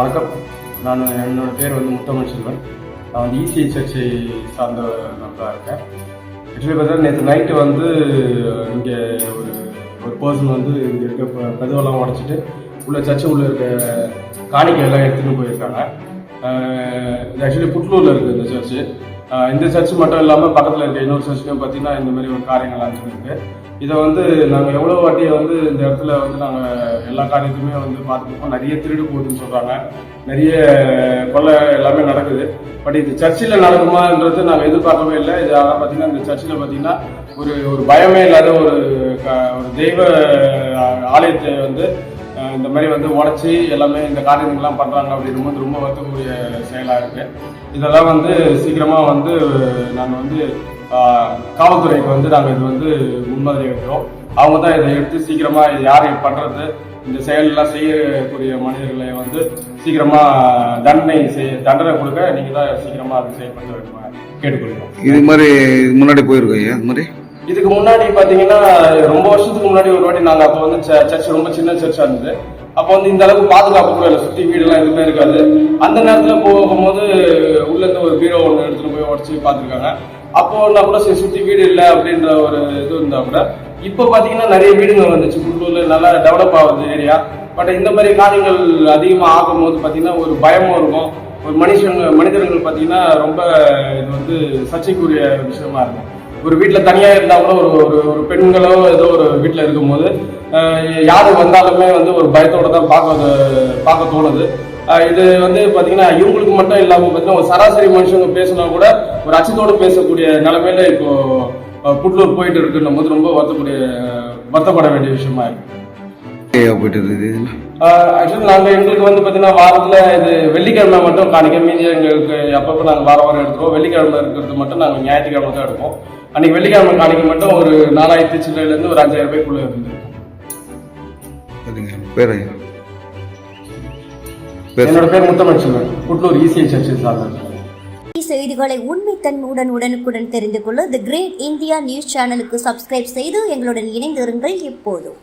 வணக்கம். நான் என்னோட பேர் வந்து முத்தமிழ் செல்வன் நான் வந்து இசிஐ சர்ச்சை சார்ந்த நபராக இருக்கேன். ஆக்சுவலி பார்த்தீங்கன்னா நேற்று நைட்டு வந்து இங்கே ஒரு ஒரு பர்சன் வந்து இங்கே இருக்க கதவெல்லாம் உடச்சிட்டு உள்ள சர்ச்சு உள்ள இருக்க காணிக்கை எல்லாம் எடுத்துகிட்டு போயிருக்காங்க. இது ஆக்சுவலி புட்லூரில் இருக்குது இந்த சர்ச்சு இந்த சர்ச் மட்டும் இல்லாமல் பக்கத்தில் இருக்க இன்னொரு சர்ச்சுலையும் பார்த்தீங்கன்னா இந்த மாதிரி ஒரு காரியங்கள் நடந்துருக்கு. இதை வந்து நாங்கள் எவ்வளோ வாட்டி வந்து இந்த இடத்துல வந்து நாங்கள் எல்லா காரியத்தையுமே வந்து பார்த்துருக்கோம். நிறைய திருடு போகுதுன்னு சொல்கிறாங்க நிறைய கொள்ளை எல்லாமே நடக்குது. பட் இது சர்ச்சில் நடக்குமான்றது நாங்கள் எதிர்பார்க்கவே இல்லை. இது ஆனால் பார்த்தீங்கன்னா இந்த சர்ச்சில் பார்த்தீங்கன்னா ஒரு ஒரு பயமே இல்லாத ஒரு க- ஒரு தெய்வ ஆலயத்தை வந்து இந்த மாதிரி வந்து உடச்சி எல்லாமே இந்த காரியங்கள்லாம் பண்ணுறாங்க அப்படின்னு வந்து ரொம்ப வருத்தக்கூடிய செயலாக இருக்குது இதெல்லாம் வந்து சீக்கிரமாக வந்து நாங்கள் வந்து காவல்துறைக்கு வந்து நாங்கள் இது வந்து முன்மாதிரி வைக்கிறோம். அவங்க தான் இதை எடுத்து சீக்கிரமாக இது யார் பண்ணுறது இந்த செயலெல்லாம் செய்யக்கூடிய மனிதர்களை வந்து சீக்கிரமாக தண்டனை செய் தண்டனை கொடுக்க நீங்கள் தான் சீக்கிரமாக அதை செயல்படுத்த வேண்டுமா கேட்டுக்கொள்கிறோம். இது மாதிரி இது முன்னாடி போயிருக்கோம் ஐயா இது மாதிரி? இதுக்கு முன்னாடி பாத்தீங்கன்னா ரொம்ப வருஷத்துக்கு முன்னாடி ஒரு வாட்டி நாங்க அப்போ வந்து ச- சர்ச் ரொம்ப சின்ன சர்ச்சா இருந்தது. அப்போ வந்து இந்த அளவுக்கு பாதுகாப்பு கூட இல்லை. சுத்தி வீடுலாம் எதுவுமே இருக்காது. அந்த நேரத்துல போகும்போது உள்ள இருந்து ஒரு பீரோ ஒன்று எடுத்துட்டு போய் உடச்சி பார்த்துருக்காங்க வந்து கூட சரி சுத்தி வீடு இல்லை அப்படின்ற ஒரு இது இருந்தா கூட இப்போ பாத்தீங்கன்னா நிறைய வீடுங்க வந்துச்சு. புல்லூர்ல நல்லா டெவலப் ஆகுது ஏரியா பட் இந்த மாதிரி காரியங்கள் அதிகமாக ஆகும்போது பாத்தீங்கன்னா ஒரு பயமும் இருக்கும். ஒரு மனுஷங்க மனிதர்கள் பாத்தீங்கன்னா ரொம்ப இது வந்து சர்ச்சைக்குரிய விஷயமா இருக்கும். ஒரு வீட்டில் தனியாக இருந்தால் கூட ஒரு ஒரு ஒரு பெண்களோ ஏதோ ஒரு வீட்டில் இருக்கும்போது யார் வந்தாலுமே வந்து ஒரு பயத்தோடு தான் பார்க்க பார்க்க தோணுது. இது வந்து பார்த்தீங்கன்னா இவங்களுக்கு மட்டும் இல்லாமல் பார்த்தீங்கன்னா ஒரு சராசரி மனுஷங்க பேசினா கூட ஒரு அச்சத்தோடு பேசக்கூடிய நிலமையில இப்போ புட்லூர் போயிட்டு இருக்குன்னும் போது ரொம்ப வருத்தக்கூடிய வருத்தப்பட வேண்டிய விஷயமா இருக்கு. போயிட்டு இருக்குது. ஆக்சுவலி நாங்கள் எங்களுக்கு வந்து பார்த்தீங்கன்னா வாரத்தில் இது வெள்ளிக்கிழமை மட்டும் காணிக்க மீதி எங்களுக்கு அப்பப்போ நாங்கள் வாரம் வாரம் எடுத்துருவோம். வெள்ளிக்கிழமை இருக்கிறது மட்டும் நாங்கள் ஞாயிற்றுக்கிழமை தான் எடுப்போம். அன்னைக்கு வெள்ளிக்கிழமை காணிக்க மட்டும் ஒரு நாலாயிரத்தி சில்லறையிலேருந்து ஒரு அஞ்சாயிரம் ரூபாய்க்குள்ளே இருந்து. சரிங்க பேர் என்னோட பேர் முத்தமிழ் செல்வன் புட்லூர் இசிஐ சர்ச்சை சார்ந்தது செய்திகளை உண்மைத்தன்மையுடன் உடனுக்குடன் தெரிந்து கொள்ள தி கிரேட் இந்தியா நியூஸ் சேனலுக்கு சப்ஸ்கிரைப் செய்து எங்களுடன் இணைந்திருங்கள் எப்போதும்